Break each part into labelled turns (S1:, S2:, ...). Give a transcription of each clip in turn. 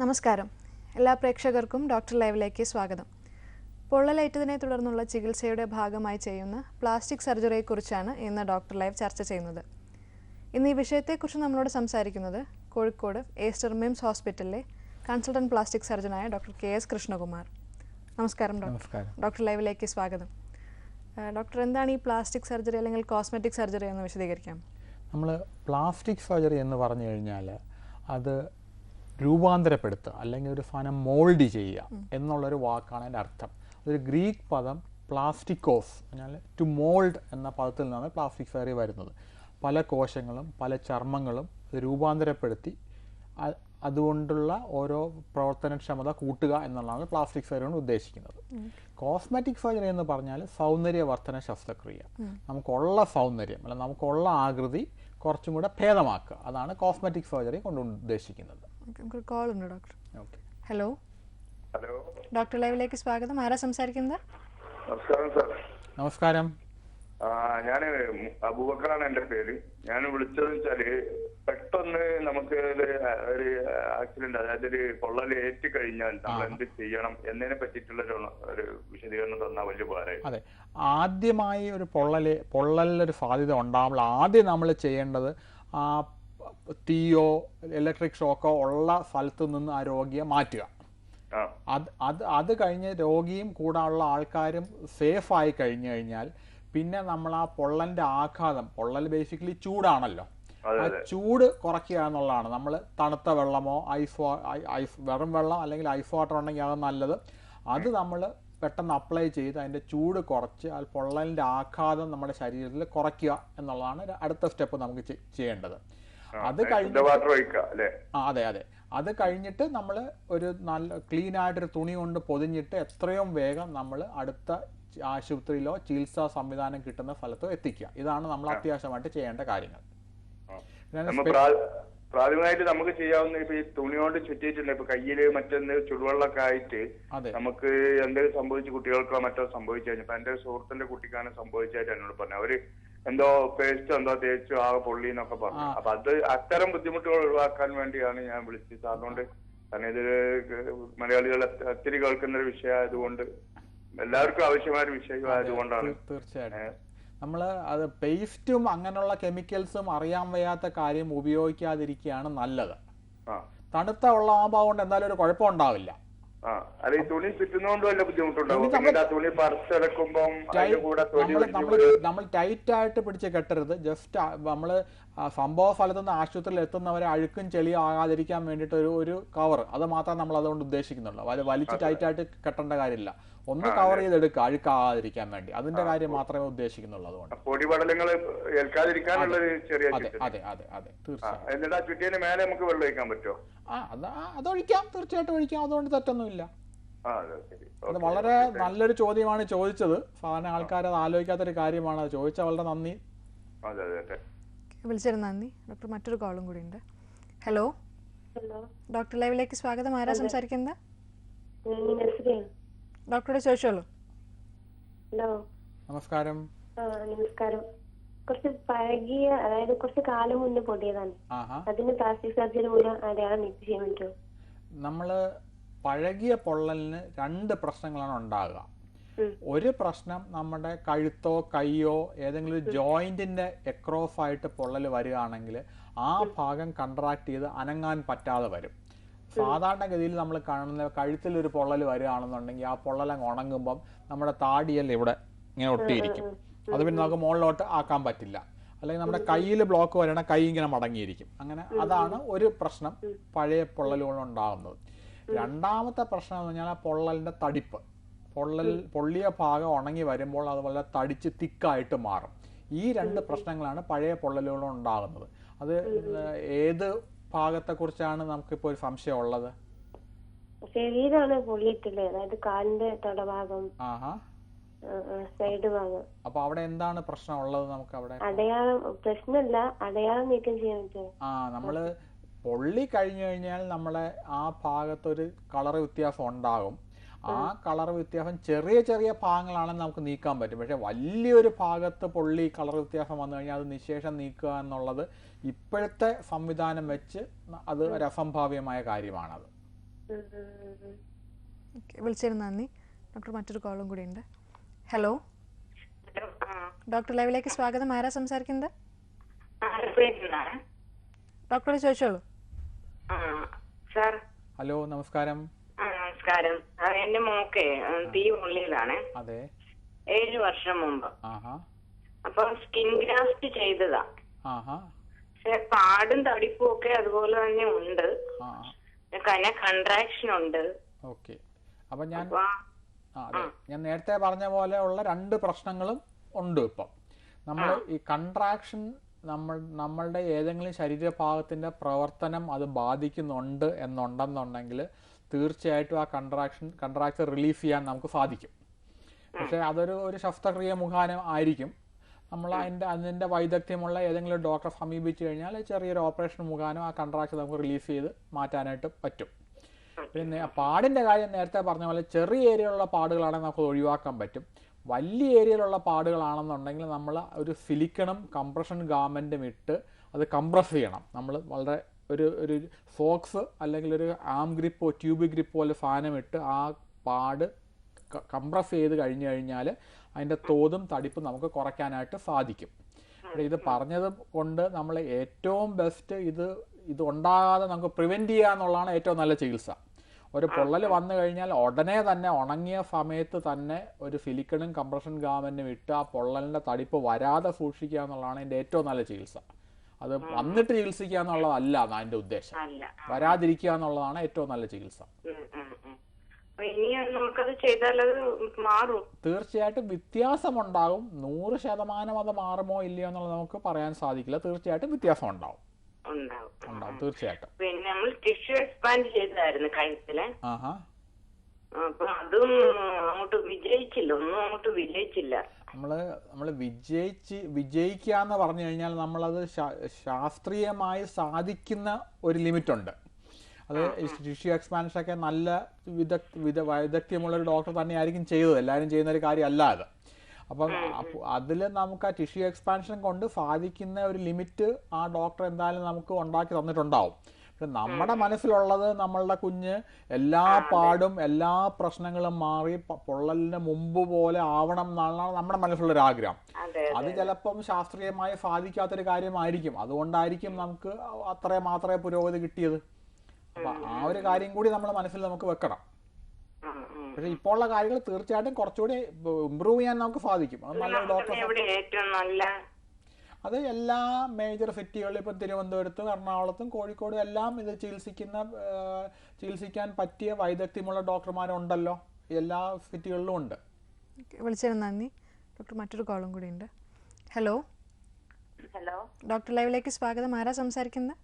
S1: നമസ്കാരം. എല്ലാ പ്രേക്ഷകർക്കും ഡോക്ടർ ലൈവിലേക്ക് സ്വാഗതം. പൊള്ളലേറ്റതിനെ തുടർന്നുള്ള ചികിത്സയുടെ ഭാഗമായി ചെയ്യുന്ന പ്ലാസ്റ്റിക് സർജറിയെക്കുറിച്ചാണ് ഇന്ന് ഡോക്ടർ ലൈവ് ചർച്ച ചെയ്യുന്നത്. ഇന്ന് ഈ വിഷയത്തെക്കുറിച്ച് നമ്മളോട് സംസാരിക്കുന്നത് കോഴിക്കോട് ഏസ്റ്റർ മിംസ് ഹോസ്പിറ്റലിലെ കൺസൾട്ടന്റ് പ്ലാസ്റ്റിക് സർജനായ ഡോക്ടർ കെ എസ് കൃഷ്ണകുമാർ. നമസ്കാരം ഡോക്ടർ. ഡോക്ടർ ലൈവിലേക്ക് സ്വാഗതം. ഡോക്ടർ എന്താണ് ഈ പ്ലാസ്റ്റിക് സർജറി അല്ലെങ്കിൽ കോസ്മെറ്റിക് സർജറി എന്ന് വിശദീകരിക്കാം?
S2: നമ്മൾ പ്ലാസ്റ്റിക് സർജറി എന്ന് പറഞ്ഞു കഴിഞ്ഞാൽ അത് രൂപാന്തരപ്പെടുത്തുക അല്ലെങ്കിൽ ഒരു സാധനം മോൾഡ് ചെയ്യുക എന്നുള്ളൊരു വാക്കാണ് അതിന്റെ അർത്ഥം. അതൊരു ഗ്രീക്ക് പദം പ്ലാസ്റ്റിക്കോസ് എന്നാൽ ടു മോൾഡ് എന്ന പദത്തിൽ നിന്നാണ് പ്ലാസ്റ്റിക് സർജറി വരുന്നത്. പല കോശങ്ങളും പല ചർമ്മങ്ങളും രൂപാന്തരപ്പെടുത്തി അതുകൊണ്ടുള്ള ഓരോ പ്രവർത്തനക്ഷമത കൂട്ടുക എന്നുള്ളതാണ് പ്ലാസ്റ്റിക് സർജറി കൊണ്ട് ഉദ്ദേശിക്കുന്നത്. കോസ്മെറ്റിക് സർജറി എന്ന് പറഞ്ഞാൽ സൗന്ദര്യവർദ്ധന ശസ്ത്രക്രിയ. നമുക്കുള്ള സൗന്ദര്യം അല്ല നമുക്കുള്ള ആകൃതി കുറച്ചും കൂടെ ഭേദമാക്കുക. അതാണ് കോസ്മെറ്റിക് സർജറി കൊണ്ട് ഉദ്ദേശിക്കുന്നത്.
S1: നമുക്കൊരു കോൾ ഉണ്ട് doctor
S2: okay
S1: hello
S3: hello
S1: doctor ലൈവിലേക്ക് സ്വാഗതം. ആരാ സംസാരിക്കുന്നത്?
S3: നമസ്കാരം സാർ
S2: നമസ്കാരം.
S3: ആ ഞാൻ അബൂബക്കറാണ് എന്റെ പേര്. ഞാൻ വിളിച്ചത് വെച്ചാൽ പെട്ടെന്ന് നമുക്ക് ഒരു ഒരു ആക്സിഡന്റ് അതായത് ഒരു പൊള്ളൽ ഏറ്റ് കഴിഞ്ഞാൽ നമ്മൾ എന്ത് ചെയ്യണം എന്നതിനെ പറ്റിയിട്ടുള്ള ഒരു ഒരു വിശദീകരണം തന്നാൽ വലിയ ഉപകാരമായി
S2: അതെ. ആദ്യമായി ഒരു പൊള്ളൽ പൊള്ളലിനൊരു സാധ്യത ഉണ്ടാവുമ്പോൾ ആദ്യം നമ്മൾ ചെയ്യേണ്ടത് ആ തീയോ ഇലക്ട്രിക് ഷോക്കോ ഉള്ള സ്ഥലത്ത് നിന്ന് ആ രോഗിയെ മാറ്റുക. അത് അത് അത് കഴിഞ്ഞ് രോഗിയും കൂടാനുള്ള ആൾക്കാരും സേഫ് ആയി കഴിഞ്ഞു കഴിഞ്ഞാൽ പിന്നെ നമ്മൾ ആ പൊള്ളന്റെ ആഘാതം പൊള്ളൽ ബേസിക്കലി ചൂടാണല്ലോ. ആ ചൂട് കുറയ്ക്കുക എന്നുള്ളതാണ്. നമ്മൾ തണുത്ത വെള്ളമോ ഐസ് ഐസ് വെറും വെള്ളം അല്ലെങ്കിൽ ഐസ് വാട്ടർ ഉണ്ടെങ്കിൽ അത് നല്ലത്. അത് നമ്മൾ പെട്ടെന്ന് അപ്ലൈ ചെയ്ത് അതിന്റെ ചൂട് കുറച്ച് ആ പൊള്ളലിന്റെ ആഘാതം നമ്മുടെ ശരീരത്തിൽ കുറയ്ക്കുക എന്നുള്ളതാണ് അടുത്ത സ്റ്റെപ്പ് നമുക്ക് ചെയ്യേണ്ടത്. അത് കഴിഞ്ഞിട്ട് അതെ അതെ. അത് കഴിഞ്ഞിട്ട് നമ്മൾ ഒരു നല്ല ക്ലീൻ ആയിട്ടൊരു തുണി കൊണ്ട് പൊതിഞ്ഞിട്ട് എത്രയും വേഗം നമ്മൾ അടുത്ത ആശുപത്രിയിലോ ചികിത്സാ സംവിധാനം കിട്ടുന്ന സ്ഥലത്തോ എത്തിക്കുക. ഇതാണ് നമ്മൾ അത്യാവശ്യമായിട്ട് ചെയ്യേണ്ട കാര്യങ്ങൾ.
S3: പ്രാഥമികമായിട്ട് നമുക്ക് ചെയ്യാവുന്ന ഇപ്പൊ ഈ തുണി കൊണ്ട് ചുറ്റിയിട്ടുണ്ട്. ഇപ്പൊ കയ്യിൽ മറ്റൊന്ന് ചുടുവെള്ളമൊക്കെ ആയിട്ട് നമുക്ക് എന്തെങ്കിലും സംഭവിച്ച് കുട്ടികൾക്കോ മറ്റോ സംഭവിച്ചു കഴിഞ്ഞപ്പോ എന്റെ സുഹൃത്തിന്റെ കുട്ടിക്കാണ് സംഭവിച്ചായിട്ട് എന്നോട് പറഞ്ഞു അവർ എന്തോ പേസ്റ്റ് എന്തോ തേച്ചു ആകെ പൊള്ളി എന്നൊക്കെ പറഞ്ഞു അപ്പൊ അത് അത്തരം ബുദ്ധിമുട്ടുകൾ ഒഴിവാക്കാൻ വേണ്ടിയാണ് ഞാൻ വിളിച്ചത്. സാറിനോണ്ട് കാരണം ഇത് മലയാളികൾ ഒത്തിരി കേൾക്കുന്ന ഒരു വിഷയമായതുകൊണ്ട് എല്ലാവർക്കും ആവശ്യമായ ഒരു വിഷയമായതുകൊണ്ടാണ്.
S2: തീർ- തീർച്ചയായിട്ടും. നമ്മൾ അത് പേസ്റ്റും അങ്ങനെയുള്ള കെമിക്കൽസും അറിയാൻ വയ്യാത്ത കാര്യം ഉപയോഗിക്കാതിരിക്കുകയാണ് നല്ലത്. തണുത്ത വെള്ളമാകുമ്പോൾ കൊണ്ട് എന്തായാലും ഒരു കുഴപ്പം ഉണ്ടാവില്ല.
S3: ആ അല്ല ഈ തുണി ചുറ്റുന്നോണ്ട് വല്ല ബുദ്ധിമുട്ടുണ്ടാവും?
S2: തുണി
S3: പറിച്ചെടുക്കുമ്പം അതിന്റെ കൂടെ
S2: നമ്മൾ ടൈറ്റ് ആയിട്ട് പിടിച്ച് കെട്ടരുത്. ജസ്റ്റ് നമ്മൾ സംഭവ സ്ഥലത്ത് നിന്ന് ആശുപത്രിയിൽ എത്തുന്നവരെ അഴുക്കും ചെളിയും ആകാതിരിക്കാൻ വേണ്ടിയിട്ട് ഒരു ഒരു കവർ അത് മാത്രം നമ്മൾ അതുകൊണ്ട് ഉദ്ദേശിക്കുന്നുള്ളൂ. അത് വലിച്ച് ടൈറ്റായിട്ട് കെട്ടേണ്ട കാര്യമില്ല. ഒന്ന് കവർ ചെയ്തെടുക്കുക അഴുക്കാകാതിരിക്കാൻ വേണ്ടി. അതിന്റെ കാര്യം മാത്രമേ ഉദ്ദേശിക്കുന്നുള്ളൂ അതുകൊണ്ട്.
S3: പൊടിപടലങ്ങൾ ഏൽക്കാതിരിക്കാനുള്ള ചെറിയ
S2: അതെ അതെ അതെ അതെ. തീർച്ചയായും.
S3: മേലെ നമുക്ക് വെള്ളം ഒഴിക്കാൻ പറ്റുമോ?
S2: ആ അതൊഴിക്കാം. തീർച്ചയായിട്ടും ഒഴിക്കാം. അതുകൊണ്ട് തെറ്റൊന്നുമില്ല.
S3: അത്
S2: വളരെ നല്ലൊരു ചോദ്യമാണ് ചോദിച്ചത്. സാധാരണ ആൾക്കാർ അത് ആലോചിക്കാത്തൊരു കാര്യമാണ്. അത് ചോദിച്ചാൽ വളരെ നന്ദി.
S3: അതെ അതെ അതെ.
S1: വിളിച്ചിരുന്ന നന്ദി. ഡോക്ടർ മറ്റൊരു കോളും കൂടി ഉണ്ട്. ഹലോ.
S4: ഹലോ.
S1: ഡോക്ടർ ലൈവിലേക്ക് സ്വാഗതം. ആരാ സംസാരിക്കുന്നത്? ഡോക്ടറുടെ ചോദിച്ചോളൂ.
S2: നമസ്കാരം.
S4: നമസ്കാരം. കുറച്ച് പഴകിയ അതായത് കുറച്ച് കാലം മുന്നേ പൊട്ടിയതാണ്. അതിന് പ്ലാസ്റ്റിക് സർജറി മൂലം അടയാളം നീക്കം ചെയ്യാൻ പറ്റുമോ?
S2: നമ്മൾ പഴകിയ പൊള്ളലിന് രണ്ട് പ്രശ്നങ്ങളാണ് ഉണ്ടാകുക. ഒരു പ്രശ്നം നമ്മുടെ കഴുത്തോ കൈയോ ഏതെങ്കിലും ഒരു ജോയിന്റിന്റെ എക്രോസ് ആയിട്ട് പൊള്ളൽ വരികയാണെങ്കിൽ ആ ഭാഗം കൺട്രാക്ട് ചെയ്ത് അനങ്ങാൻ പറ്റാതെ വരും. സാധാരണഗതിയിൽ നമ്മൾ കാണുന്ന കഴുത്തിൽ ഒരു പൊള്ളൽ വരികയാണെന്നുണ്ടെങ്കിൽ ആ പൊള്ളലങ്ങ് ഉണങ്ങുമ്പം നമ്മുടെ താടിയെല്ലാം ഇവിടെ ഇങ്ങനെ ഒട്ടിയിരിക്കും. അത് പിന്നെ നമുക്ക് മുകളിലോട്ട് ആക്കാൻ പറ്റില്ല. അല്ലെങ്കിൽ നമ്മുടെ കയ്യിൽ ബ്ലോക്ക് വരണ കൈ ഇങ്ങനെ മടങ്ങിയിരിക്കും. അങ്ങനെ അതാണ് ഒരു പ്രശ്നം പഴയ പൊള്ളലുകൾ ഉണ്ടാകുന്നത്. രണ്ടാമത്തെ പ്രശ്നം എന്ന് പറഞ്ഞാൽ ആ പൊള്ളലിന്റെ തടിപ്പ്. പൊള്ളൽ പൊള്ളിയ ഭാഗം ഉണങ്ങി വരുമ്പോൾ അത് വളരെ തടിച്ച് തിക്കായിട്ട് മാറും. ഈ രണ്ട് പ്രശ്നങ്ങളാണ് പഴയ പൊള്ളലുകൾ ഉണ്ടാകുന്നത്. അത് ഏത് ഭാഗത്തെക്കുറിച്ചാണ് നമുക്കിപ്പോൾ ഒരു സംശയം ഉള്ളത്?
S4: ശരീരമാണ് പൊള്ളിയിട്ടുള്ളത്. അതായത് കാലിന്റെ തടഭാഗം.
S2: ആഹാ.
S4: സൈഡ് ഭാഗം.
S2: അപ്പൊ അവിടെ എന്താണ് പ്രശ്നം ഉള്ളത് നമുക്ക് അവിടെ
S4: അടയാളം പ്രശ്നമല്ല അടയാളം നീക്കം ചെയ്യാൻ
S2: ആ നമ്മൾ പൊള്ളി കഴിഞ്ഞു കഴിഞ്ഞാൽ നമ്മളെ ആ ഭാഗത്തൊരു കളർ വ്യത്യാസം ഉണ്ടാകും. ആ കളർ വ്യത്യാസം ചെറിയ ചെറിയ ഭാഗങ്ങളാണെന്ന് നമുക്ക് നീക്കാൻ പറ്റും. പക്ഷെ വലിയൊരു ഭാഗത്ത് പൊള്ളി കളർ വ്യത്യാസം വന്നു കഴിഞ്ഞാൽ അത് നിശേഷം നീക്കുക എന്നുള്ളത് ഇപ്പോഴത്തെ സംവിധാനം വെച്ച് അത് ഒരു അസംഭാവ്യമായ കാര്യമാണത്.
S1: വിളിച്ചതിന് നന്ദി. ഡോക്ടർ മറ്റൊരു കോളും കൂടി ഉണ്ട്. ഹലോ. ഡോക്ടർ ലൈവിലേക്ക് സ്വാഗതം. ആരാ സംസാരിക്കുന്നത്? ഡോക്ടറെ ചോദിച്ചോളൂ.
S2: ഹലോ നമസ്കാരം.
S5: നമസ്കാരം എന്റെ മോക്കെ തീ ഉള്ളിലാണ്.
S2: അതെ.
S5: ഏഴു വർഷം മുമ്പ്. അപ്പൊ സ്കിൻ ഗ്രാഫ്റ്റ് ചെയ്തതാ. പക്ഷെ പാടും തടിപ്പും ഒക്കെ അതുപോലെ തന്നെ ഉണ്ട്. കന കൺട്രാക്ഷൻ ഉണ്ട്.
S2: ഓക്കെ. അപ്പൊ ഞാൻ ഞാൻ നേരത്തെ പറഞ്ഞ പോലെ ഉള്ള രണ്ട് പ്രശ്നങ്ങളും ഉണ്ട് ഇപ്പം. നമ്മൾ ഈ കൺട്രാക്ഷൻ നമ്മൾ നമ്മളുടെ ഏതെങ്കിലും ശരീരഭാഗത്തിന്റെ പ്രവർത്തനം അത് ബാധിക്കുന്നുണ്ട് എന്നുണ്ടെന്നുണ്ടെങ്കിൽ തീർച്ചയായിട്ടും ആ കൺട്രാക്ഷൻ കൺട്രാക്ചർ റിലീഫ് ചെയ്യാൻ നമുക്ക് സാധിക്കും. പക്ഷേ അതൊരു ഒരു ശസ്ത്രക്രിയ മുഖാനം ആയിരിക്കും. നമ്മൾ അതിന്റെ അതിന്റെ വൈദഗ്ധ്യമുള്ള ഏതെങ്കിലും ഡോക്ടറെ സമീപിച്ചു കഴിഞ്ഞാൽ ചെറിയൊരു ഓപ്പറേഷൻ മുഖാനം ആ കൺട്രാക്ഷൻ നമുക്ക് റിലീഫ് ചെയ്ത് മാറ്റാനായിട്ട് പറ്റും. പിന്നെ പാടിന്റെ കാര്യം നേരത്തെ പറഞ്ഞ പോലെ ചെറിയ ഏരിയയിലുള്ള പാടുകളാണെങ്കിൽ നമുക്ക് ഒഴിവാക്കാൻ പറ്റും. വലിയ ഏരിയയിലുള്ള പാടുകളാണെന്നുണ്ടെങ്കിൽ നമ്മൾ ഒരു സിലിക്കണും കംപ്രഷൻ ഗാർമെന്റും ഇട്ട് അത് കംപ്രസ് ചെയ്യണം. നമ്മൾ വളരെ ഒരു ഒരു ഫോക്സ് അല്ലെങ്കിൽ ഒരു ആം ഗ്രിപ്പോ ട്യൂബ് ഗ്രിപ്പോ പോലെ സാധനം ഇട്ട് ആ പാട് കംപ്രസ് ചെയ്ത് കഴിഞ്ഞു കഴിഞ്ഞാൽ അതിന്റെ തോതും തടിപ്പും നമുക്ക് കുറയ്ക്കാനായിട്ട് സാധിക്കും. പക്ഷേ ഇത് പറഞ്ഞത് കൊണ്ട് നമ്മൾ ഏറ്റവും ബെസ്റ്റ് ഇത് ഇത് ഉണ്ടാകാതെ നമുക്ക് പ്രിവെന്റ് ചെയ്യുക എന്നുള്ളതാണ് ഏറ്റവും നല്ല ചികിത്സ. ഒരു പൊള്ളൽ വന്നു കഴിഞ്ഞാൽ ഉടനെ തന്നെ ഉണങ്ങിയ സമയത്ത് തന്നെ ഒരു സിലിക്കണും കംപ്രഷൻ ഗാമനും ഇട്ട് ആ പൊള്ളലിന്റെ തടിപ്പ് വരാതെ സൂക്ഷിക്കുക എന്നുള്ളതാണ് എന്റെ ഏറ്റവും നല്ല ചികിത്സ. അത് വന്നിട്ട് ചികിത്സിക്കുക എന്നുള്ളതല്ല അതിന്റെ ഉദ്ദേശം. വരാതിരിക്കുക എന്നുള്ളതാണ് ഏറ്റവും നല്ല ചികിത്സ. തീർച്ചയായിട്ടും വ്യത്യാസമുണ്ടാകും. നൂറ് ശതമാനം അത് മാറുമോ ഇല്ലയോ എന്നുള്ളത് നമുക്ക് പറയാൻ സാധിക്കില്ല. തീർച്ചയായിട്ടും വ്യത്യാസം ഉണ്ടാവും.
S5: ഉണ്ടാവും
S2: ഉണ്ടാവും തീർച്ചയായിട്ടും.
S5: പിന്നെ നമ്മൾ ടിഷ്യൂ എക്സ്പാൻഡ് ചെയ്തായിരുന്നു കഴുത്തിൽ.
S2: ആഹാ.
S5: അപ്പൊ അതും അങ്ങോട്ട് വിജയിച്ചില്ല ഒന്നും അങ്ങോട്ട് വിജയിച്ചില്ല.
S2: നമ്മൾ നമ്മൾ വിജയിച്ച് വിജയിക്കുക എന്ന് പറഞ്ഞു കഴിഞ്ഞാൽ നമ്മളത് ശാസ്ത്രീയമായി സാധിക്കുന്ന ഒരു ലിമിറ്റ് ഉണ്ട് അത് ടിഷ്യൂ എക്സ്പാൻഷൻ ഒക്കെ നല്ല വിദഗ്ധ വിദ വൈദഗ്ധ്യമുള്ള ഒരു ഡോക്ടർ തന്നെയായിരിക്കും ചെയ്തത്. എല്ലാവരും ചെയ്യുന്ന ഒരു കാര്യമല്ല അത്. അപ്പം അതിൽ നമുക്ക് ആ ടിഷ്യൂ എക്സ്പാൻഷൻ കൊണ്ട് സാധിക്കുന്ന ഒരു ലിമിറ്റ് ആ ഡോക്ടർ എന്തായാലും നമുക്ക് ഉണ്ടാക്കി തന്നിട്ടുണ്ടാവും. നമ്മുടെ മനസ്സിലുള്ളത് നമ്മളുടെ കുഞ്ഞ് എല്ലാ പാടും എല്ലാ പ്രശ്നങ്ങളും മാറി പൊള്ളലിന് മുമ്പ് പോലെ ആവണം എന്നാണ് നമ്മുടെ മനസ്സിലുള്ളൊരു ആഗ്രഹം
S5: അതെ
S2: ചിലപ്പം ശാസ്ത്രീയമായി സാധിക്കാത്തൊരു കാര്യമായിരിക്കും. അതുകൊണ്ടായിരിക്കും നമുക്ക് അത്ര മാത്രമേ പുരോഗതി കിട്ടിയത്. അപ്പൊ ആ ഒരു കാര്യം കൂടി നമ്മുടെ മനസ്സിൽ നമുക്ക് വെക്കണം. പക്ഷെ ഇപ്പോൾ ഉള്ള കാര്യങ്ങൾ തീർച്ചയായിട്ടും കുറച്ചുകൂടി ഇമ്പ്രൂവ് ചെയ്യാൻ നമുക്ക് സാധിക്കും. അത് നല്ല ഡോക്ടർ
S5: ഏറ്റവും നല്ല
S2: അത് എല്ലാ മേജർ സിറ്റികളിലും ഇപ്പം തിരുവനന്തപുരത്തും എറണാകുളത്തും കോഴിക്കോടും എല്ലാം ഇത് ചികിത്സിക്കുന്ന ചികിത്സിക്കാൻ പറ്റിയ വൈദഗ്ധ്യമുള്ള ഡോക്ടർമാരുണ്ടല്ലോ. എല്ലാ സിറ്റികളിലും ഉണ്ട്.
S1: വിളിച്ചതിന് നന്ദി. ഡോക്ടർ മറ്റൊരു കോളും കൂടി ഉണ്ട്. ഹലോ?
S4: ഹലോ?
S1: ഡോക്ടർ ലൈവിലേക്ക് സ്വാഗതം. ആരാ സംസാരിക്കുന്നത്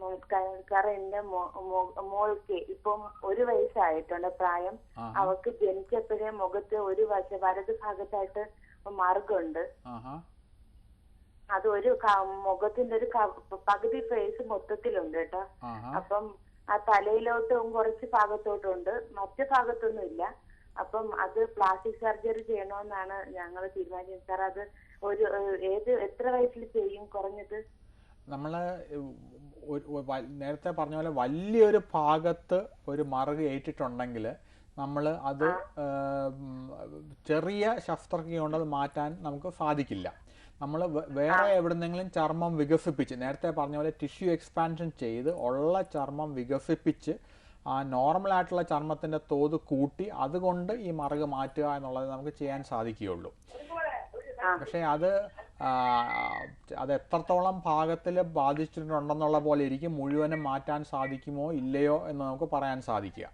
S4: നമസ്കാരം. എന്റെ മോൾക്ക് ഇപ്പം ഒരു വയസ്സായിട്ടുണ്ട്. പ്രായം
S2: അവക്ക്
S4: അവൾക്ക് ജനിച്ചപ്പോഴേ മുഖത്ത് ഒരു വശ വലത് ഭാഗത്തായിട്ട് മാർഗമുണ്ട്.
S2: ആഹാ.
S4: അത് ഒരു മുഖത്തിന്റെ ഒരു പകുതി ഫേസ് മൊത്തത്തിലുണ്ട് കേട്ടോ. അപ്പം ആ തലയിലോട്ടും കുറച്ച് ഭാഗത്തോട്ടും ഉണ്ട് മറ്റു ഭാഗത്തൊന്നും ഇല്ല. അപ്പം അത് പ്ലാസ്റ്റിക് സർജറി ചെയ്യണമെന്നാണ് ഞങ്ങൾ തീരുമാനിച്ചത്. സാർ അത് ഒരു ഏത് എത്ര വയസ്സിൽ ചെയ്യും കുറഞ്ഞത്?
S2: നമ്മൾ നേരത്തെ പറഞ്ഞ പോലെ വലിയൊരു ഭാഗത്ത് ഒരു മറുക് ഏറ്റിട്ടുണ്ടെങ്കിൽ നമ്മൾ അത് ചെറിയ ശസ്ത്രക്രിയ കൊണ്ട് അത് മാറ്റാൻ നമുക്ക് സാധിക്കില്ല. നമ്മൾ വേറെ എവിടെന്നെങ്കിലും ചർമ്മം വികസിപ്പിച്ച് നേരത്തെ പറഞ്ഞ പോലെ ടിഷ്യൂ എക്സ്പാൻഷൻ ചെയ്ത് ഉള്ള ചർമ്മം വികസിപ്പിച്ച് ആ നോർമൽ ആയിട്ടുള്ള ചർമ്മത്തിന്റെ തോത് കൂട്ടി അതുകൊണ്ട് ഈ മറുക് മാറ്റുക എന്നുള്ളത് നമുക്ക് ചെയ്യാൻ സാധിക്കുകയുള്ളൂ. പക്ഷേ അത് അത് എത്രത്തോളം ഭാഗത്തിൽ ബാധിച്ചിട്ടുണ്ടെന്നുള്ള പോലെ ഇരിക്കും മുഴുവനും മാറ്റാൻ സാധിക്കുമോ ഇല്ലയോ എന്ന് നമുക്ക് പറയാൻ സാധിക്കുക.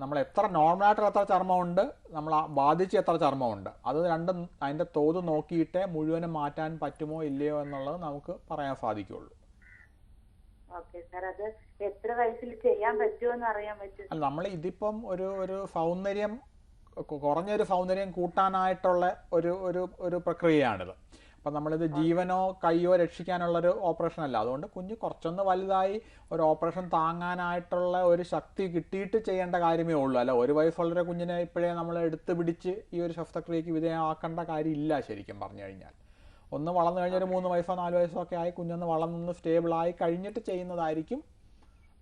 S2: നമ്മൾ എത്ര നോർമലായിട്ടുള്ള എത്ര ചർമ്മമുണ്ട് നമ്മൾ ബാധിച്ച് എത്ര ചർമ്മമുണ്ട്. അത് രണ്ടും അതിന്റെ തോത് നോക്കിയിട്ടേ മുഴുവനും മാറ്റാൻ പറ്റുമോ ഇല്ലയോ എന്നുള്ളത് നമുക്ക് പറയാൻ
S4: സാധിക്കുള്ളൂ. എത്ര വയസ്സിൽ ചെയ്യാൻ പറ്റുമെന്ന് അറിയാൻ പറ്റും.
S2: നമ്മൾ ഇതിപ്പം ഒരു ഒരു സൗന്ദര്യം കുറഞ്ഞൊരു സൗന്ദര്യം കൂട്ടാനായിട്ടുള്ള ഒരു ഒരു ഒരു പ്രക്രിയയാണിത്. അപ്പം നമ്മളിത് ജീവനോ കയ്യോ രക്ഷിക്കാനുള്ളൊരു ഓപ്പറേഷൻ അല്ല. അതുകൊണ്ട് കുഞ്ഞ് കുറച്ചൊന്ന് വലുതായി ഒരു ഓപ്പറേഷൻ താങ്ങാനായിട്ടുള്ള ഒരു ശക്തി കിട്ടിയിട്ട് ചെയ്യേണ്ട കാര്യമേ ഉള്ളൂ. അല്ല ഒരു വയസ്സുള്ളൊരു കുഞ്ഞിനെ ഇപ്പോഴേ നമ്മൾ എടുത്തു പിടിച്ച് ഈ ഒരു ശസ്ത്രക്രിയക്ക് വിധേയമാക്കേണ്ട കാര്യമില്ല ശരിക്കും പറഞ്ഞു കഴിഞ്ഞാൽ. ഒന്ന് വളർന്നു കഴിഞ്ഞാൽ ഒരു മൂന്ന് വയസ്സോ നാല് വയസ്സോ ഒക്കെ ആയി കുഞ്ഞൊന്ന് വളർന്നൊന്ന് സ്റ്റേബിളായി കഴിഞ്ഞിട്ട് ചെയ്യുന്നതായിരിക്കും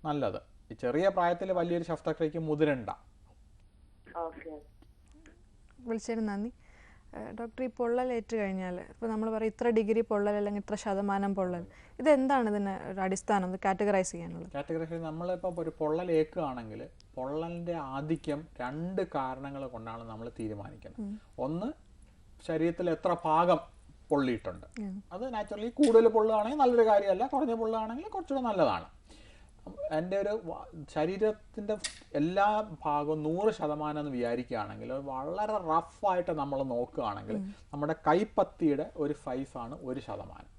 S2: നല്ലത്. ഈ ചെറിയ പ്രായത്തിൽ വലിയൊരു ശസ്ത്രക്രിയക്ക് മുതിരണ്ട.
S4: ഓക്കെ.
S1: വിളിച്ചതിന് നന്ദി. ഡോക്ടർ ഈ പൊള്ളലേറ്റ് കഴിഞ്ഞാൽ ഇപ്പോൾ നമ്മൾ പറയും ഇത്ര ഡിഗ്രി പൊള്ളൽ അല്ലെങ്കിൽ ഇത്ര ശതമാനം പൊള്ളൽ ഇതെന്താണ് ഇതിന് ഒരു അടിസ്ഥാനം ഇത് കാറ്റഗറൈസ് ചെയ്യാനുള്ളത്?
S2: കാറ്റഗറി നമ്മളിപ്പോൾ ഒരു പൊള്ളൽ ഏക്കുകയാണെങ്കിൽ പൊള്ളലിന്റെ ആധിക്യം രണ്ട് കാരണങ്ങൾ കൊണ്ടാണ് നമ്മൾ തീരുമാനിക്കുന്നത്. ഒന്ന് ശരീരത്തിൽ എത്ര ഭാഗം പൊള്ളിയിട്ടുണ്ട്. അത് നാച്ചുറലി കൂടുതൽ പൊള്ളുകയാണെങ്കിൽ നല്ലൊരു കാര്യമല്ല കുറഞ്ഞ പൊള്ളുകയാണെങ്കിൽ കുറച്ചുകൂടെ നല്ലതാണ്. എന്റെ ഒരു ശരീരത്തിന്റെ എല്ലാ ഭാഗവും നൂറ് ശതമാനം എന്ന് വിചാരിക്കുകയാണെങ്കിൽ വളരെ റഫായിട്ട് നമ്മൾ നോക്കുകയാണെങ്കിൽ നമ്മുടെ കൈപ്പത്തിയുടെ ഒരു സൈസാണ് ഒരു ശതമാനം.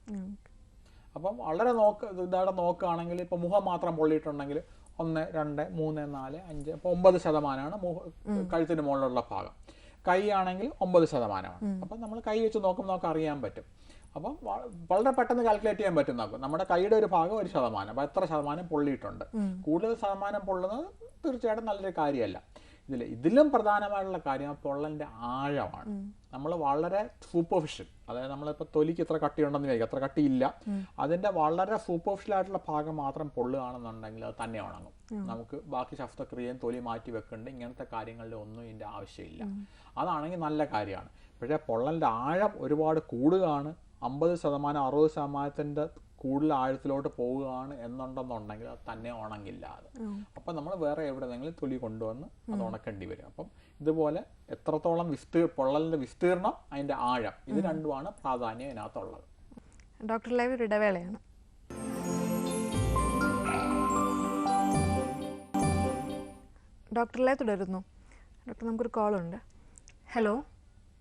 S2: അപ്പം വളരെ നോക്ക് ഇതായിട്ട് നോക്കുകയാണെങ്കിൽ ഇപ്പോൾ മുഖം മാത്രം പൊള്ളിയിട്ടുണ്ടെങ്കിൽ ഒന്ന് രണ്ട് മൂന്ന് നാല് അഞ്ച് അപ്പോൾ ഒമ്പത് ശതമാനമാണ് മുഖ കഴുത്തിന് മുകളിലുള്ള ഭാഗം. കൈ ആണെങ്കിൽ ഒമ്പത് ശതമാനമാണ്. അപ്പം നമ്മൾ കൈ വെച്ച് നോക്കുമ്പോൾ നമുക്ക് അറിയാൻ പറ്റും. അപ്പം വളരെ പെട്ടെന്ന് കാൽക്കുലേറ്റ് ചെയ്യാൻ പറ്റും നമുക്ക്. നമ്മുടെ കൈയുടെ ഒരു ഭാഗം ഒരു ശതമാനം. അപ്പം എത്ര ശതമാനം പൊള്ളിയിട്ടുണ്ട്? കൂടുതൽ ശതമാനം പൊള്ളുന്നത് തീർച്ചയായിട്ടും നല്ലൊരു കാര്യമല്ല. ഇതിൽ ഇതിലും പ്രധാനമായിട്ടുള്ള കാര്യം പൊള്ളലിന്റെ ആഴമാണ്. നമ്മൾ വളരെ സൂപ്പർഫിഷ്യൽ അതായത് നമ്മളിപ്പോൾ തൊലിക്ക് ഇത്ര കട്ടിയുണ്ടെന്ന് വിചാരിക്കും. അത്ര കട്ടിയില്ല. അതിന്റെ വളരെ സൂപ്പർഫിഷ്യൽ ആയിട്ടുള്ള ഭാഗം മാത്രം പൊള്ളുകയാണെന്നുണ്ടെങ്കിൽ അത് തന്നെ ഉണങ്ങും. നമുക്ക് ബാക്കി ശസ്ത്രക്രിയയും തൊലി മാറ്റി വെക്കേണ്ട. ഇങ്ങനത്തെ കാര്യങ്ങളുടെ ഒന്നും ഇതിന്റെ ആവശ്യമില്ല. അതാണെങ്കിൽ നല്ല കാര്യമാണ്. പക്ഷേ പൊള്ളലിന്റെ ആഴം ഒരുപാട് കൂടുകയാണ്. അമ്പത് ശതമാനം അറുപത് ശതമാനത്തിന്റെ കൂടുതൽ ആഴത്തിലോട്ട് പോവുകയാണ് എന്നുണ്ടെന്നുണ്ടെങ്കിൽ അത് തന്നെ ഉണങ്ങില്ല അത്. അപ്പം നമ്മൾ വേറെ എവിടെന്നെങ്കിലും തൊലി കൊണ്ടുവന്ന് അത് ഉണക്കേണ്ടി വരും. അപ്പം ഇതുപോലെ എത്രത്തോളം വിസ്തീർ പൊള്ളലിന്റെ വിസ്തീർണം അതിന്റെ ആഴം ഇത് രണ്ടുമാണ് പ്രാധാന്യം ഇതിനകത്തുള്ളത്.
S1: ഡോക്ടർ ലൈവ് ഒരു ഇടവേളയാണ്. ഡോക്ടർ ലൈവ് തുടരുന്നു. ഡോക്ടർ നമുക്കൊരു കോളുണ്ട്. ഹലോ.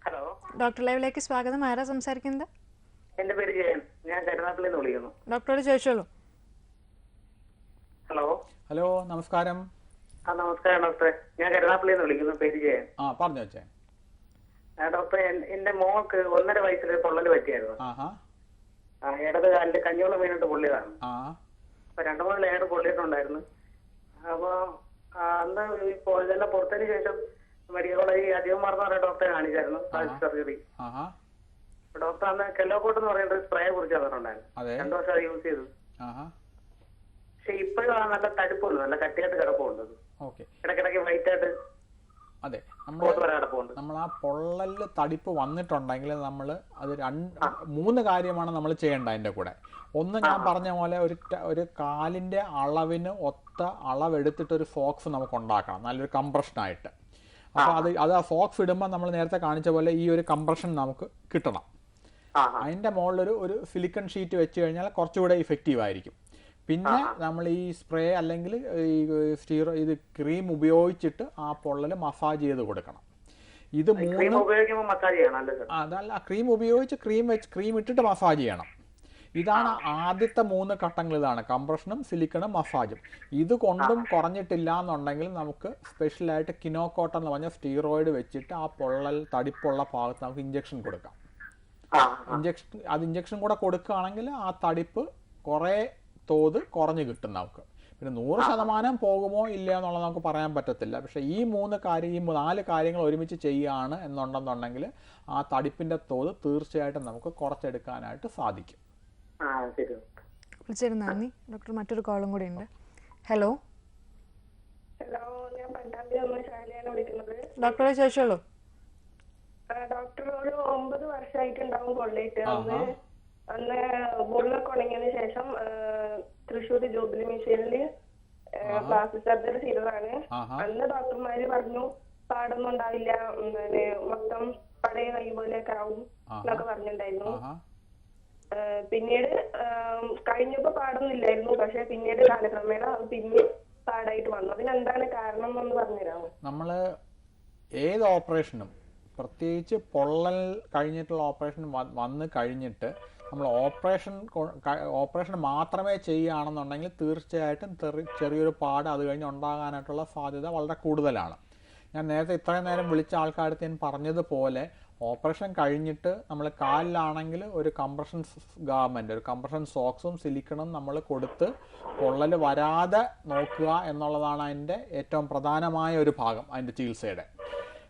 S5: ഹലോ.
S1: ഡോക്ടർ ലൈവിലേക്ക് സ്വാഗതം. ആരാ സംസാരിക്കുന്നത്?
S5: എന്റെ പേര് ജയൻ ഞാൻ കരുനാപ്പിളിൽ നിന്ന് വിളിക്കുന്നു.
S1: ഡോക്ടറോട് ചോദിച്ചോളൂ.
S5: ഹലോ.
S2: ഹലോ നമസ്കാരം.
S5: ആ നമസ്കാരം ഡോക്ടറെ. ഞാൻ കരുനാപ്പിളിൽ നിന്ന് വിളിക്കുന്നു. പേര് ജയൻ
S2: ആ പറഞ്ഞു വെച്ചേ
S5: ആ, ഡോക്ടറെ എൻ- എന്റെ മോൾക്ക് ഒന്നര വയസ്സിൽ പൊള്ളൽ പറ്റിയായിരുന്നു.
S2: ആഹാ.
S5: ആ, ഇടത് കാലിന്റെ കഞ്ഞോളം വീണിട്ട് പൊള്ളിയതാണ്.
S2: ആ.
S5: അപ്പൊ രണ്ടു മൂന്ന് ലെയർ പൊള്ളിയിട്ടുണ്ടായിരുന്നു. അപ്പൊ ആ, അന്ന് ഇതെല്ലാം പുറത്തതിന് ശേഷം മെഡിക്കൽ കോളേജ് അധികം മറന്നു പറഞ്ഞ ഡോക്ടറെ കാണിച്ചായിരുന്നു. പ്ലാസ്റ്റിക് സർജറി
S2: ആഹാ.
S5: ഡോക്ടർ അന്ന് കെല്ലോക്കോട്ട് എന്ന് പറയുന്ന സ്പ്രേ കുറിച്ച് തന്നിട്ടുണ്ടായിരുന്നു. രണ്ടു വർഷം അത് യൂസ് ചെയ്തു. പക്ഷെ ഇപ്പോഴും ആ നല്ല തടുപ്പുണ്ട് നല്ല കട്ടിയായിട്ട് കിടപ്പുണ്ട്. ഇടക്കിടക്ക് വൈറ്റ് ആയിട്ട്
S2: അതെ. നമ്മൾ നമ്മൾ ആ പൊള്ളൽ തടിപ്പ് വന്നിട്ടുണ്ടെങ്കിൽ നമ്മൾ അത് രണ്ട് മൂന്ന് കാര്യമാണ് നമ്മൾ ചെയ്യേണ്ട അതിന്റെ കൂടെ. ഒന്ന് ഞാൻ പറഞ്ഞ പോലെ ഒരു ഒരു കാലിന്റെ അളവിന് ഒത്ത അളവെടുത്തിട്ട് ഒരു ഫോക്സ് നമുക്ക് ഉണ്ടാക്കണം. നല്ലൊരു കംപ്രഷനായിട്ട്. അപ്പോൾ അത് അത് ആ ഫോക്സ് ഇടുമ്പോൾ നമ്മൾ നേരത്തെ കാണിച്ച പോലെ ഈ ഒരു കംപ്രഷൻ നമുക്ക് കിട്ടണം. അതിന്റെ മുകളിലൊരു ഒരു സിലിക്കൺ ഷീറ്റ് വെച്ച് കഴിഞ്ഞാൽ കുറച്ചുകൂടെ ഇഫക്റ്റീവ് ആയിരിക്കും. പിന്നെ നമ്മൾ ഈ സ്പ്രേ അല്ലെങ്കിൽ ഈ സ്റ്റീറോ ഇത് ക്രീം ഉപയോഗിച്ചിട്ട് ആ പൊള്ളൽ മസാജ് ചെയ്ത് കൊടുക്കണം. ഇത് മൂന്ന് അതല്ല ക്രീം ഉപയോഗിച്ച് ക്രീം വെച്ച് ക്രീം ഇട്ടിട്ട് മസാജ് ചെയ്യണം. ഇതാണ് ആദ്യത്തെ മൂന്ന് ഘട്ടങ്ങൾ ഇതാണ്. കംപ്രഷനും സിലിക്കണും മസാജും ഇത് കൊണ്ടും കുറഞ്ഞിട്ടില്ല എന്നുണ്ടെങ്കിൽ നമുക്ക് സ്പെഷ്യലായിട്ട് കിനോക്കോട്ടെന്ന് പറഞ്ഞ സ്റ്റീറോയിഡ് വെച്ചിട്ട് ആ പൊള്ളൽ തടിപ്പുള്ള ഭാഗത്ത് നമുക്ക് ഇഞ്ചക്ഷൻ കൊടുക്കാം. ഇഞ്ചക്ഷൻ അത് ഇഞ്ചക്ഷൻ കൂടെ കൊടുക്കുകയാണെങ്കിൽ ആ തടിപ്പ് കുറേ തോത് കുറഞ്ഞു കിട്ടും നമുക്ക്. പിന്നെ നൂറ് ശതമാനം പോകുമോ ഇല്ല എന്നുള്ളത് നമുക്ക് പറയാൻ പറ്റത്തില്ല. പക്ഷേ ഈ മൂന്ന് കാര്യം ഈ നാല് കാര്യങ്ങൾ ഒരുമിച്ച് ചെയ്യുകയാണ് എന്നുണ്ടെന്നുണ്ടെങ്കിൽ ആ തടിപ്പിന്റെ തോത് തീർച്ചയായിട്ടും നമുക്ക് കുറച്ചെടുക്കാനായിട്ട് സാധിക്കും.
S1: വിളിച്ചതിന് നന്ദി. ഡോക്ടർ മറ്റൊരു കോളും കൂടി ഉണ്ട്. ഹലോ?
S6: ഹലോ ഞാൻ പട്ടാമ്പി ഒന്ന് ശാലയാണ് വിളിക്കുന്നത്.
S1: ഡോക്ടറെ ചോദിച്ചോളൂ.
S6: ഡോക്ടർ ഒരു ഒമ്പത് വർഷമായിട്ടുണ്ടാവും കൊള്ളയിട്ട് അന്ന്. അന്ന് മുള്ളൊക്കെ ഉണങ്ങിയതിന് ശേഷം തൃശ്ശൂർ ജൂബിലി മിഷനിൽ പ്ലാസ്റ്റിക് സർജറി ചെയ്തതാണ്. അന്ന് ഡോക്ടർമാര് പറഞ്ഞു പാടൊന്നും ഉണ്ടാവില്ല മൊത്തം പഴയ കൈ പോലെയൊക്കെ ആവും എന്നൊക്കെ പറഞ്ഞിട്ടുണ്ടായിരുന്നു. പിന്നീട് കഴിഞ്ഞപ്പോ പാടൊന്നുമില്ലായിരുന്നു പക്ഷെ പിന്നീട് കാലക്രമേണ പിന്നെ പാടായിട്ട് വന്നു. അതിനെന്താണ് കാരണം എന്ന് പറഞ്ഞുതരാമോ?
S2: നമ്മൾ ഏത് ഓപ്പറേഷനും പ്രത്യേകിച്ച് പൊള്ളൽ കഴിഞ്ഞിട്ടുള്ള ഓപ്പറേഷൻ വന്ന് കഴിഞ്ഞിട്ട് നമ്മൾ ഓപ്പറേഷൻ ഓപ്പറേഷൻ മാത്രമേ ചെയ്യുകയാണെന്നുണ്ടെങ്കിൽ തീർച്ചയായിട്ടും ചെറിയൊരു പാട് അത് കഴിഞ്ഞ് ഉണ്ടാകാനായിട്ടുള്ള സാധ്യത വളരെ കൂടുതലാണ്. ഞാൻ നേരത്തെ ഇത്രയും നേരം വിളിച്ച ആൾക്കാരത്ത് ഞാൻ പറഞ്ഞതുപോലെ ഓപ്പറേഷൻ കഴിഞ്ഞിട്ട് നമ്മൾ കാലിലാണെങ്കിൽ ഒരു കംപ്രഷൻ ഗാർമെന്റ് ഒരു കംപ്രഷൻ സോക്സും സിലിക്കണും നമ്മൾ കൊടുത്ത് പൊള്ളൽ വരാതെ നോക്കുക എന്നുള്ളതാണ് അതിന്റെ ഏറ്റവും പ്രധാനമായ ഒരു ഭാഗം അതിന്റെ ചികിത്സയുടെ.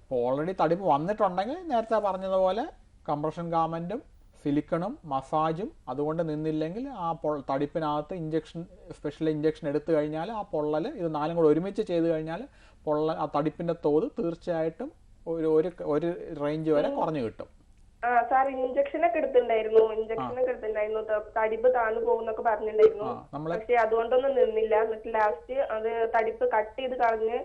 S2: ഇപ്പോൾ ഓൾറെഡി തടിപ്പ് വന്നിട്ടുണ്ടെങ്കിൽ നേരത്തെ പറഞ്ഞതുപോലെ കംപ്രഷൻ ഗാർമെന്റും സിലിക്കണും മസാജും അതുകൊണ്ട് നിന്നില്ലെങ്കിൽ ആ പൊ തടിപ്പിനകത്ത് ഇഞ്ചക്ഷൻ സ്പെഷ്യൽ ഇഞ്ചക്ഷൻ എടുത്തു കഴിഞ്ഞാൽ ആ പൊള്ളൽ ഇത് നാലും കൂടെ ഒരുമിച്ച് ചെയ്ത് കഴിഞ്ഞാൽ പൊള്ള ആ തടിപ്പിന്റെ തോത് തീർച്ചയായിട്ടും ഒരു ഒരു ഒരു റേഞ്ച് വരെ കുറഞ്ഞു കിട്ടും.
S6: ആ സാർ ഇഞ്ചക്ഷൻ ഒക്കെ തടിപ്പ് പോകുന്നൊക്കെ പറഞ്ഞിട്ടുണ്ടായിരുന്നു. പക്ഷെ അതുകൊണ്ടൊന്നും നിന്നില്ല. എന്നിട്ട് ലാസ്റ്റ് അത് തടിപ്പ് കട്ട് ചെയ്ത് കളഞ്ഞ്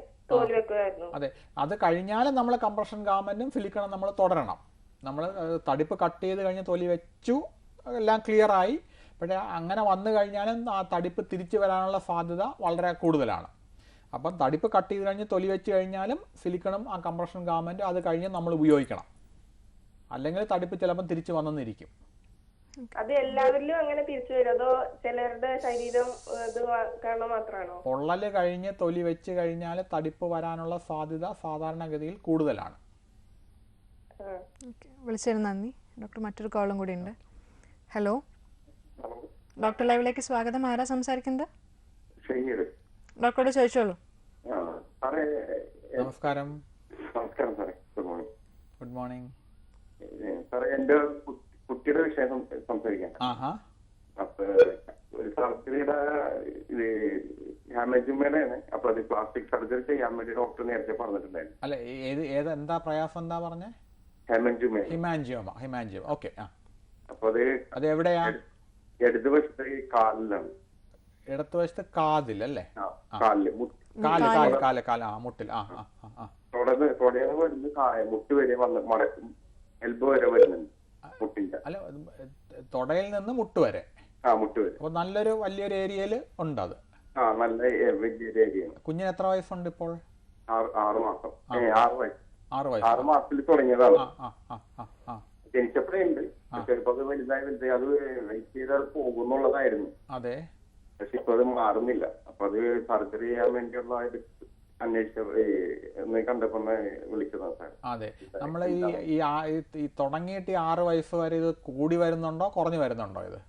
S2: അതെ. അത് കഴിഞ്ഞാലും നമ്മൾ കംപ്രഷൻ ഗാർമെന്റും ഫിലിക്കണം നമ്മൾ തുടരണം. നമ്മൾ തടിപ്പ് കട്ട് ചെയ്ത് കഴിഞ്ഞ് തൊലി വെച്ചു എല്ലാം ക്ലിയർ ആയി. പക്ഷേ അങ്ങനെ വന്നു കഴിഞ്ഞാലും ആ തടിപ്പ് തിരിച്ചു വരാനുള്ള സാധ്യത വളരെ കൂടുതലാണ്. അപ്പം തടിപ്പ് കട്ട് ചെയ്ത് കഴിഞ്ഞ് തൊലി വെച്ച് കഴിഞ്ഞാലും സിലിക്കണും ആ കംപ്രഷൻ ഗാമന്റും അത് കഴിഞ്ഞ് നമ്മൾ ഉപയോഗിക്കണം. അല്ലെങ്കിൽ തടിപ്പ് ചിലപ്പം തിരിച്ചു വന്നെന്നിരിക്കും.
S6: അത് എല്ലാവരിലും അങ്ങനെ തിരിച്ചു വരും. അതോ ചിലരുടെ ശരീരം ഇത് കാരണം മാത്രമാണോ?
S2: പൊള്ളൽ കഴിഞ്ഞ് തൊലി വെച്ച് കഴിഞ്ഞാൽ തടിപ്പ് വരാനുള്ള സാധ്യത സാധാരണഗതിയിൽ കൂടുതലാണ്.
S1: വിളിച്ചതിന് നന്ദി. ഡോക്ടർ മറ്റൊരു കോളും കൂടി ഉണ്ട്. ഹലോ. ഡോക്ടർ ലൈവിലേക്ക് സ്വാഗതം. ആരാ സംസാരിക്കുന്നത്? ഡോക്ടറോട് ചോദിച്ചോളൂ.
S2: നമസ്കാരം.
S7: നമസ്കാരം സാറേ. Good morning.
S2: Good morning.
S7: സാറേ കുട്ടിയുടെ വിഷയം സംസാരിക്കാം. സംസാരിക്കാൻ അപ്പൊ ഒരു സർജറിയുടെ ഇത് മെജുമേടാണ് അപ്പൊ അത് പ്ലാസ്റ്റിക് സർജറി ചെയ്യാൻ വേണ്ടി ഡോക്ടർ നേരത്തെ പറഞ്ഞിട്ടുണ്ടായിരുന്നു.
S2: അല്ല ഏത് ഏത് എന്താ പ്രയാസം എന്താ പറഞ്ഞേ?
S7: ഹാമേജുമേ
S2: ഹിമാൻജിയോമ ഹിമാൻജിയോമ. ഓക്കെ
S7: അപ്പൊ അത്
S2: അത് എവിടെയാ?
S7: ഇടത് കാലിലാണ്.
S2: ഇടത്ത് കാതിൽ അല്ലേ?
S7: കാലിൽ
S2: കാൽ കാൽ. കാൽ കാൽ ആ മുട്ടിൽ ആ ആ ആ, ആ.
S7: തുടർന്ന് തുടർന്ന് വരുന്ന മുട്ട് വരെ വന്ന് മടക്കും എൽബോ വരെ വരുന്നുണ്ട്.
S2: തൊടയിൽ നിന്ന് മുട്ട് വരെ.
S7: ആ മുട്ട് വരെ.
S2: അപ്പോൾ നല്ലൊരു വലിയൊരു ഏരിയയിൽ ഉണ്ട് അത്
S7: ആ നല്ല ഏ- വലിയൊരു ഏരിയയാണ്
S2: കുഞ്ഞിന് എത്ര വയസ്സുണ്ട് ഇപ്പോൾ?
S7: ആറ് മാസം. ആറ് വയസ്സ്.
S2: ആറ് വയസ്സ്.
S7: ആറ് മാസത്തിൽ തുടങ്ങിയതാണ്. ജനിച്ചപ്പോഴേ ഉണ്ട് പക്ഷെ ഇപ്പൊ അത് വലുതായി വലുതായി അത് വെയിറ്റ് ചെയ്താൽ പോകുന്നുള്ളതായിരുന്നു.
S2: അതെ.
S7: പക്ഷെ ഇപ്പൊ അത് മാറുന്നില്ല. അപ്പൊ അത് സർജറി ചെയ്യാൻ വേണ്ടിയുള്ള
S2: അതെ. നമ്മൾ ഈ ഈ തുടങ്ങിയിട്ട് ഈ ആറ് വയസ്സ് വരെ ഇത് കൂടി വരുന്നുണ്ടോ കുറഞ്ഞു വരുന്നുണ്ടോ ഇത്?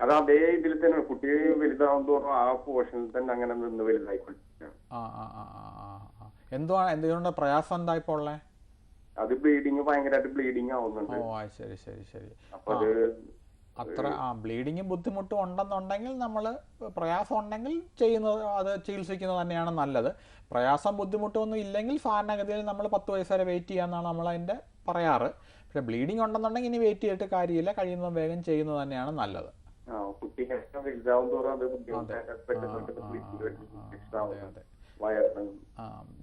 S7: അത് അതേ ഇതിൽ തന്നെ കുട്ടി വലുതാവും തോറും ആ പോർഷനിൽ തന്നെ അങ്ങനെ നിന്ന് വലുതായിക്കൊണ്ടിരിക്കുകയാണ്.
S2: എന്തുവാണ് എന്തുകൊണ്ട് പ്രയാസം എന്താ ഉള്ളത്
S7: അത് ബ്ലീഡിങ് ഭയങ്കരമായിട്ട് ബ്ലീഡിങ് ആവുന്നുണ്ട്.
S2: ഓ ശരി ശരി ശരി.
S7: അപ്പൊ അത്
S2: അത്ര ആ ബ്ലീഡിങ്ങും ബുദ്ധിമുട്ടും ഉണ്ടെന്നുണ്ടെങ്കിൽ നമ്മൾ പ്രയാസം ഉണ്ടെങ്കിൽ ചെയ്യുന്നത് അത് ചികിത്സിക്കുന്നത് തന്നെയാണ് നല്ലത്. പ്രയാസം ബുദ്ധിമുട്ടൊന്നും ഇല്ലെങ്കിൽ സാധാരണഗതിയിൽ നമ്മൾ പത്ത് വയസ്സ് വരെ വെയിറ്റ് ചെയ്യാമെന്നാണ് നമ്മൾ അതിന്റെ പറയാറ്. പക്ഷെ ബ്ലീഡിങ് ഉണ്ടെന്നുണ്ടെങ്കിൽ ഇനി വെയിറ്റ് ചെയ്തിട്ട് കാര്യമില്ല. കഴിയുന്നതും വേഗം ചെയ്യുന്നത് തന്നെയാണ് നല്ലത്.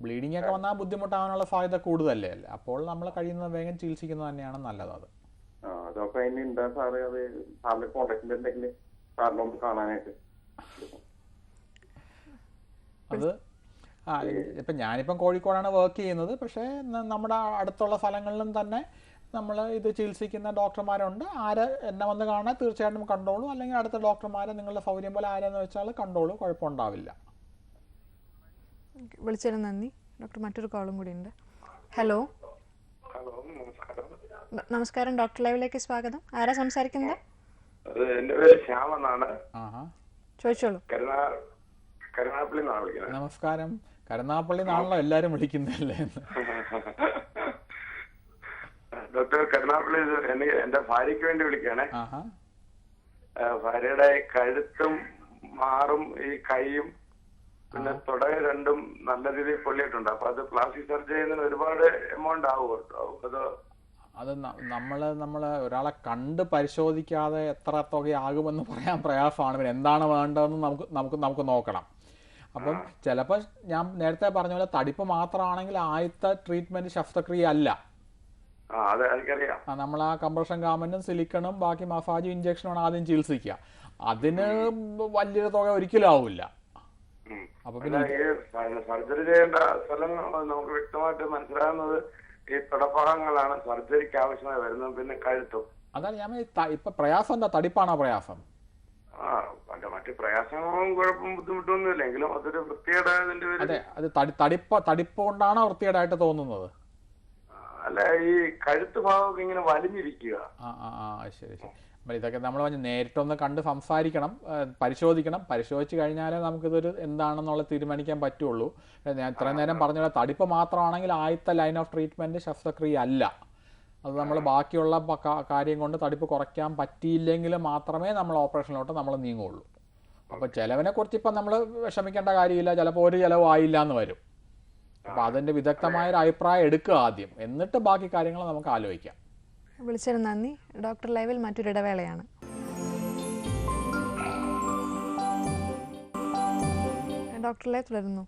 S2: ബ്ലീഡിംഗ് ഒക്കെ വന്നാൽ ബുദ്ധിമുട്ടാവാനുള്ള സാധ്യത കൂടുതലല്ലേ? അല്ലേ അപ്പോൾ നമ്മൾ കഴിയുന്നത് വേഗം ചികിത്സിക്കുന്നത് തന്നെയാണ് നല്ലത് അത്.
S7: അതൊക്കെ അതിന് എന്താ സാറ്? അത് സാറിന്റെ സാറിനെ ഒന്ന് കാണാനായിട്ട്.
S2: അത് ആ ഇപ്പം ഞാനിപ്പം കോഴിക്കോടാണ് വർക്ക് ചെയ്യുന്നത്. പക്ഷേ നമ്മുടെ അടുത്തുള്ള സ്ഥലങ്ങളിലും തന്നെ നമ്മൾ ഇത് ചികിത്സിക്കുന്ന ഡോക്ടർമാരുണ്ട്. ആര് എന്നെ വന്ന് കാണാൻ തീർച്ചയായിട്ടും കണ്ടോളൂ. അല്ലെങ്കിൽ അടുത്ത ഡോക്ടർമാരെ നിങ്ങളുടെ സൗകര്യം പോലെ ആരെന്ന് വെച്ചാൽ കണ്ടോളൂ. കുഴപ്പമുണ്ടാവില്ല.
S1: വിളിച്ചതിന് നന്ദി. ഡോക്ടർ മറ്റൊരു കോളും കൂടി ഉണ്ട്. ഹലോ.
S7: ഹലോ നമസ്കാരം.
S1: നമസ്കാരം ഡോക്ടർ ലൈവിലേക്ക് സ്വാഗതം. ആരാ സംസാരിക്കുന്നത്?
S7: എന്റെ പേര് ശ്യാം എന്നാണ്.
S1: ചോദിച്ചോളൂ.
S7: കരുനാപ്പള്ളി വിളിക്കുന്നത്.
S2: നമസ്കാരം. കരുനാപ്പള്ളി നിന്നാണല്ലോ എല്ലാരും വിളിക്കുന്നല്ലേ
S7: ഡോക്ടർ കരുനാപ്പള്ളി എനിക്ക് എന്റെ ഭാര്യയ്ക്ക് വേണ്ടി വിളിക്കുകയാണേ. ഭാര്യയുടെ കഴുത്തും മാറും ഈ കൈയും പിന്നെ തുട രണ്ടും നല്ല രീതിയിൽ പൊള്ളിയിട്ടുണ്ട്. അപ്പൊ അത് പ്ലാസ്റ്റിക് സർജറി ചെയ്യുന്നതിന് ഒരുപാട് എമൗണ്ട് ആവുമോ അത്
S2: അത് നമ്മൾ നമ്മൾ ഒരാളെ കണ്ട് പരിശോധിക്കാതെ എത്ര തുകയാകുമെന്ന് പറയാൻ പ്രയാസമാണ്. പിന്നെ എന്താണ് വേണ്ടതെന്ന് നമുക്ക് നമുക്ക് നമുക്ക് നോക്കണം. അപ്പം ചിലപ്പോൾ ഞാൻ നേരത്തെ പറഞ്ഞ പോലെ തടിപ്പ് മാത്രമാണെങ്കിൽ ആദ്യത്തെ ട്രീറ്റ്മെന്റ് ശസ്ത്രക്രിയ അല്ല. നമ്മൾ ആ കംപ്രഷൻ ഗാമന്റും സിലിക്കണും ബാക്കി മസാജും ഇഞ്ചക്ഷനുമാണ് ആദ്യം ചികിത്സിക്കുക. അതിന് വലിയൊരു തുക ഒരിക്കലും ആവില്ല. അപ്പൊ
S7: പിന്നെ സർജറി ചെയ്യേണ്ട സ്ഥലം നമുക്ക് വ്യക്തമായിട്ട് മനസ്സിലാകുന്നത് ഈ തുടഭാഗങ്ങളാണ് സർജറിക്ക് ആവശ്യമായി വരുന്നത് പിന്നെ കഴുത്തും.
S2: അതാണ് ഞാൻ ഇപ്പൊ പ്രയാസം എന്താ? തടിപ്പാണോ പ്രയാസം?
S7: ആ മറ്റു പ്രയാസങ്ങളും കുഴപ്പം ബുദ്ധിമുട്ടൊന്നുമില്ല. എങ്കിലും അതൊരു വൃത്തികേടായതിന്റെ പേര്
S2: അതെ അത് തടി തടിപ്പ് തടിപ്പ് കൊണ്ടാണോ വൃത്തികേടായിട്ട് തോന്നുന്നത്?
S7: അല്ല ഈ കഴുത്ത് ഭാഗമൊക്കെ ഇങ്ങനെ വലിഞ്ഞിരിക്കുക.
S2: ആ ആ ആ ശരി ശരി. അപ്പം ഇതൊക്കെ നമ്മൾ നേരിട്ടൊന്ന് കണ്ട് സംസാരിക്കണം പരിശോധിക്കണം. പരിശോധിച്ച് കഴിഞ്ഞാലേ നമുക്കിതൊരു എന്താണെന്നുള്ള തീരുമാനിക്കാൻ പറ്റുള്ളൂ. ഞാൻ ഇത്രയും നേരം പറഞ്ഞ തടിപ്പ് മാത്രമാണെങ്കിൽ ആദ്യത്തെ ലൈൻ ഓഫ് ട്രീറ്റ്മെന്റ് ശസ്ത്രക്രിയ അല്ല. അത് നമ്മൾ ബാക്കിയുള്ള കാര്യം കൊണ്ട് തടിപ്പ് കുറയ്ക്കാൻ പറ്റിയില്ലെങ്കിൽ മാത്രമേ നമ്മൾ ഓപ്പറേഷനിലോട്ട് നമ്മൾ നീങ്ങുള്ളൂ. അപ്പോൾ ചിലവിനെ കുറിച്ച് ഇപ്പം നമ്മൾ വിഷമിക്കേണ്ട കാര്യമില്ല. ചിലപ്പോൾ ഒരു ചിലവ് ആയില്ല എന്ന് വരും. അപ്പോൾ അതിന്റെ വിദഗ്ധമായ ഒരു അഭിപ്രായം എടുക്കുക ആദ്യം. എന്നിട്ട് ബാക്കി കാര്യങ്ങൾ നമുക്ക് ആലോചിക്കാം.
S1: വിളിച്ചതിന് നന്ദി. ഡോക്ടർ ലൈവിൽ മറ്റൊരു ഇടവേളയാണ്. ഡോക്ടർ ലൈവ് തുടരുന്നു.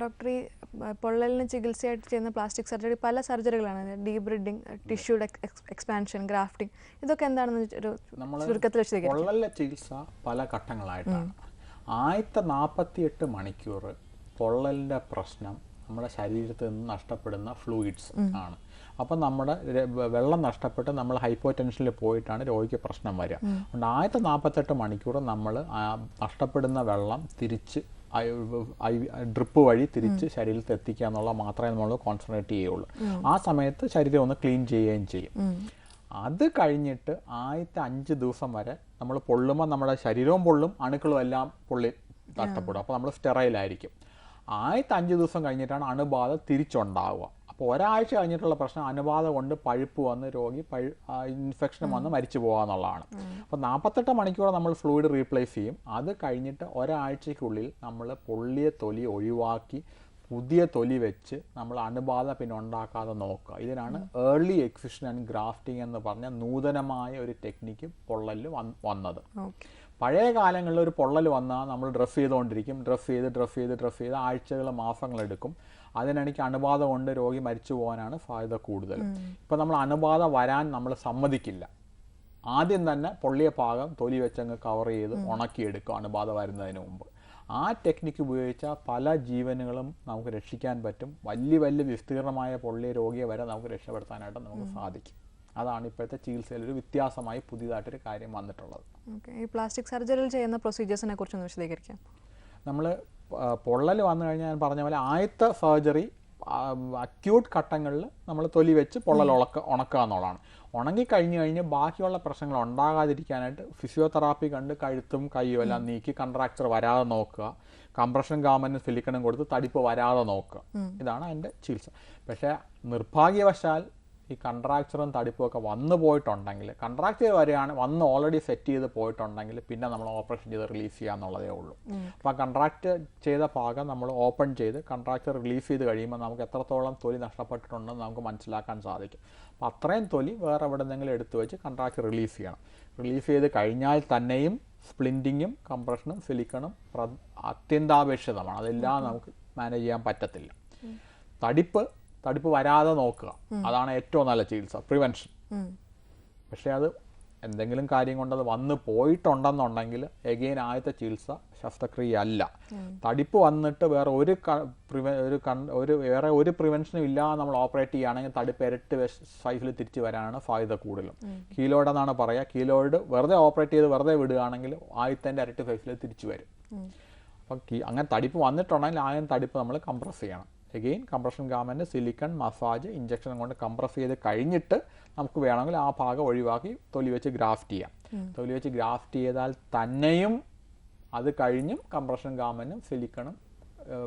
S1: ഡോക്ടർ ഈ പൊള്ളലിന് ചികിത്സയായിട്ട് ചെയ്യുന്ന പ്ലാസ്റ്റിക് സർജറി പല സർജറികളാണ് ഡീപ് ബ്രിഡിങ് ടിഷ്യൂഡ് എക്സ്പാൻഷൻ ഗ്രാഫ്റ്റിംഗ് ഇതൊക്കെ എന്താണെന്ന് ഒരു ചുരുക്കത്തിൽ
S2: പൊള്ളലിലെ ചികിത്സ പല ഘട്ടങ്ങളായിട്ടാണ്. ആദ്യത്തെ നാൽപ്പത്തിയെട്ട് മണിക്കൂർ പൊള്ളലിന്റെ പ്രശ്നം നമ്മുടെ ശരീരത്തിൽ നിന്ന് നഷ്ടപ്പെടുന്ന ഫ്ലൂയിഡ്സ് ആണ്. അപ്പം നമ്മുടെ വെള്ളം നഷ്ടപ്പെട്ട് നമ്മൾ ഹൈപ്പോ ടെൻഷനിൽ പോയിട്ടാണ് രോഗിക്ക് പ്രശ്നം വരിക. അതുകൊണ്ട് ആദ്യത്തെ നാൽപ്പത്തെട്ട് മണിക്കൂർ നമ്മൾ നഷ്ടപ്പെടുന്ന വെള്ളം തിരിച്ച് ഡ്രിപ്പ് വഴി തിരിച്ച് ശരീരത്തിൽ എത്തിക്കുക എന്നുള്ള മാത്രമേ നമ്മൾ കോൺസെൻട്രേറ്റ് ചെയ്യുള്ളൂ ആ സമയത്ത് ശരീരം ഒന്ന് ക്ലീൻ ചെയ്യുകയും ചെയ്യും. അത് കഴിഞ്ഞിട്ട് ആദ്യത്തെ അഞ്ച് ദിവസം വരെ നമ്മൾ പൊള്ളുമ്പോൾ നമ്മുടെ ശരീരവും പൊള്ളും അണുക്കളും എല്ലാം പൊള്ളി നഷ്ടപ്പെടും അപ്പോൾ നമ്മൾ സ്റ്റെറൈലായിരിക്കും ആദ്യത്തെ അഞ്ച് ദിവസം കഴിഞ്ഞിട്ടാണ് അണുബാധ തിരിച്ചുണ്ടാവുക. അപ്പോൾ ഒരാഴ്ച കഴിഞ്ഞിട്ടുള്ള പ്രശ്നം അണുബാധ കൊണ്ട് പഴുപ്പ് വന്ന് രോഗി പഴു ഇൻഫെക്ഷൻ വന്ന് മരിച്ചു പോകുക എന്നുള്ളതാണ്. അപ്പോൾ നാൽപ്പത്തെട്ട് മണിക്കൂർ നമ്മൾ ഫ്ലൂയിഡ് റീപ്ലേസ് ചെയ്യും. അത് കഴിഞ്ഞിട്ട് ഒരാഴ്ചയ്ക്കുള്ളിൽ നമ്മൾ പൊള്ളിയ തൊലി ഒഴിവാക്കി പുതിയ തൊലി വെച്ച് നമ്മൾ അണുബാധ പിന്നെ ഉണ്ടാക്കാതെ നോക്കുക. ഇതിനാണ് ഏർലി എക്സിഷൻ ആൻഡ് ഗ്രാഫ്റ്റിംഗ് എന്ന് പറഞ്ഞ നൂതനമായ ഒരു ടെക്നിക്ക് പൊള്ളലിൽ വന്ന് വന്നത്. പഴയ കാലങ്ങളിൽ ഒരു പൊള്ളൽ വന്നാൽ നമ്മൾ ഡ്രസ്സ് ചെയ്തുകൊണ്ടിരിക്കും. ഡ്രസ്സ് ചെയ്ത് ഡ്രസ്സ് ചെയ്ത് ഡ്രസ്സ് ചെയ്ത് ആഴ്ചകൾ മാസങ്ങളെടുക്കും അതിനിടയ്ക്ക് അണുബാധ കൊണ്ട് രോഗി മരിച്ചു പോകാനാണ് സാധ്യത കൂടുതൽ. ഇപ്പം നമ്മൾ അണുബാധ വരാൻ നമ്മൾ സമ്മതിക്കില്ല. ആദ്യം തന്നെ പൊള്ളിയ ഭാഗം തൊലി വെച്ചങ്ങ് കവർ ചെയ്ത് ഉണക്കിയെടുക്കും അണുബാധ വരുന്നതിന് മുമ്പ്. ആ ടെക്നിക്ക് ഉപയോഗിച്ചാൽ പല ജീവനുകളും നമുക്ക് രക്ഷിക്കാൻ പറ്റും. വലിയ വലിയ വിസ്തീർണമായ പൊള്ളിയ രോഗിയെ വരെ നമുക്ക് രക്ഷപ്പെടുത്താനായിട്ട് നമുക്ക് സാധിക്കും. അതാണ് ഇപ്പോഴത്തെ ചികിത്സയിൽ ഒരു വ്യത്യാസമായി പുതിയതായിട്ടൊരു കാര്യം വന്നിട്ടുള്ളത്.
S1: ഈ പ്ലാസ്റ്റിക് സർജറിയിൽ ചെയ്യുന്ന പ്രൊസീജിയേഴ്സിനെ കുറിച്ച് വിശദീകരിക്കാം.
S2: നമ്മൾ പൊള്ളൽ വന്നു കഴിഞ്ഞാൽ ഞാൻ പറഞ്ഞ പോലെ ആദ്യത്തെ സർജറി അക്യൂട്ട് ഘട്ടങ്ങളിൽ നമ്മൾ തൊലി വെച്ച് പൊള്ളൽ ഉണക്ക ഉണക്കുക എന്നുള്ളതാണ്. ഉണങ്ങി കഴിഞ്ഞ് കഴിഞ്ഞ് ബാക്കിയുള്ള പ്രശ്നങ്ങൾ ഉണ്ടാകാതിരിക്കാനായിട്ട് ഫിസിയോതെറാപ്പി കണ്ട് കഴുത്തും കൈയും എല്ലാം നീക്കി കൺട്രാക്ചർ വരാതെ നോക്കുക. കംപ്രഷൻ ഗാമനും സിലിക്കണും കൊടുത്ത് തടിപ്പ് വരാതെ നോക്കുക. ഇതാണ് അതിന്റെ ചികിത്സ. പക്ഷേ നിർഭാഗ്യവശാൽ ഈ കൺട്രാക്ചറും തടിപ്പുമൊക്കെ വന്നു പോയിട്ടുണ്ടെങ്കിൽ കൺട്രാക്ചർ വരികയാണ് വന്ന് ഓൾറെഡി സെറ്റ് ചെയ്ത് പോയിട്ടുണ്ടെങ്കിൽ പിന്നെ നമ്മൾ ഓപ്പറേഷൻ ചെയ്ത് റിലീസ് ചെയ്യുക എന്നുള്ളതേ ഉള്ളൂ. അപ്പോൾ ആ കൺട്രാക്ട് ചെയ്ത ഭാഗം നമ്മൾ ഓപ്പൺ ചെയ്ത് കൺട്രാക്ചർ റിലീസ് ചെയ്ത് കഴിയുമ്പോൾ നമുക്ക് എത്രത്തോളം തൊലി നഷ്ടപ്പെട്ടിട്ടുണ്ടെന്ന് നമുക്ക് മനസ്സിലാക്കാൻ സാധിക്കും. അപ്പോൾ അത്രയും തൊലി വേറെ എവിടെ നിന്നെങ്കിലും എടുത്തു വെച്ച് കൺട്രാക്ട് റിലീസ് ചെയ്യണം. റിലീസ് ചെയ്ത് കഴിഞ്ഞാൽ തന്നെയും സ്പ്ലിന്റിങ്ങും കംപ്രഷനും സിലിക്കണും അത്യന്താപേക്ഷിതമാണ്. അതെല്ലാം നമുക്ക് മാനേജ് ചെയ്യാൻ പറ്റത്തില്ല. തടിപ്പ് തടിപ്പ് വരാതെ നോക്കുക. അതാണ് ഏറ്റവും നല്ല ചികിത്സ പ്രിവെൻഷൻ പക്ഷെ അത് എന്തെങ്കിലും കാര്യം കൊണ്ട് അത് വന്ന് പോയിട്ടുണ്ടെന്നുണ്ടെങ്കിൽ എഗെയിൻ ആദ്യത്തെ ചികിത്സ ശസ്ത്രക്രിയ അല്ല തടിപ്പ് വന്നിട്ട് വേറെ ഒരു പ്രിവെ- ഒരു കൺ ഒരു വേറെ ഒരു പ്രിവെൻഷനും ഇല്ലാതെ നമ്മൾ ഓപ്പറേറ്റ് ചെയ്യുകയാണെങ്കിൽ തടിപ്പ് ഇരട്ടി സൈസിൽ തിരിച്ചു വരാനാണ് സാധ്യത കൂടുതലും. കീലോയിഡ് എന്നാണ് പറയുക. കീലോയിഡ് വെറുതെ ഓപ്പറേറ്റ് ചെയ്ത് വെറുതെ വിടുകയാണെങ്കിൽ ആദ്യത്തെ ഇരട്ടി സൈസിൽ തിരിച്ചു വരും. അപ്പം അങ്ങനെ തടിപ്പ് വന്നിട്ടുണ്ടെങ്കിൽ ആദ്യം തടിപ്പ് നമ്മൾ കംപ്രസ് ചെയ്യണം. Again compression garment silicone massage injection കൊണ്ട് കംപ്രസ് ചെയ്ത് കഴിഞ്ഞിട്ട് നമുക്ക് വേണമെങ്കിൽ ആ ഭാഗം ഒഴിവാക്കി തൊലി വെച്ച് ഗ്രാഫ്റ്റ് ചെയ്യാം. തൊലി വെച്ച് ഗ്രാഫ്റ്റ് ചെയ്താൽ തന്നെയും അത് കഴിഞ്ഞും കംപ്രഷൻ ഗാമനും സിലിക്കണും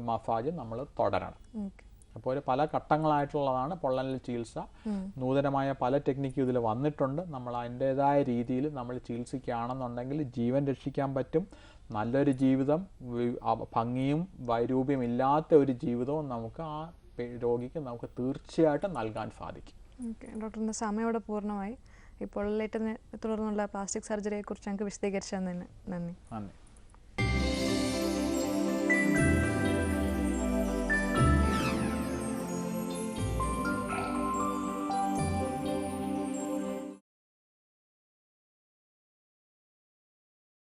S2: മസാജും നമ്മൾ തുടരണം. അപ്പോൾ ഒരു പല ഘട്ടങ്ങളായിട്ടുള്ളതാണ് പൊള്ളലിൽ ചികിത്സ. നൂതനമായ പല ടെക്നിക്കും ഇതിൽ വന്നിട്ടുണ്ട്. നമ്മൾ അതിന്റെതായ രീതിയിൽ നമ്മൾ ചികിത്സിക്കുകയാണെന്നുണ്ടെങ്കിൽ ജീവൻ രക്ഷിക്കാൻ പറ്റും. നല്ലൊരു ജീവിതം ഭംഗിയും വൈരൂപ്യം ഇല്ലാത്ത ഒരു ജീവിതവും നമുക്ക് ആ രോഗിക്ക് നമുക്ക് തീർച്ചയായിട്ടും നൽകാൻ സാധിക്കും.
S1: ഓക്കെ. ഡോക്ടറിന്റെ സമയോടെ പൂർണമായി. ഇപ്പോൾ തുടർന്നുള്ള പ്ലാസ്റ്റിക് സർജറിയെക്കുറിച്ച് ഞങ്ങൾക്ക് വിശദീകരിച്ചു തന്നെ നന്ദി.
S2: നന്ദി.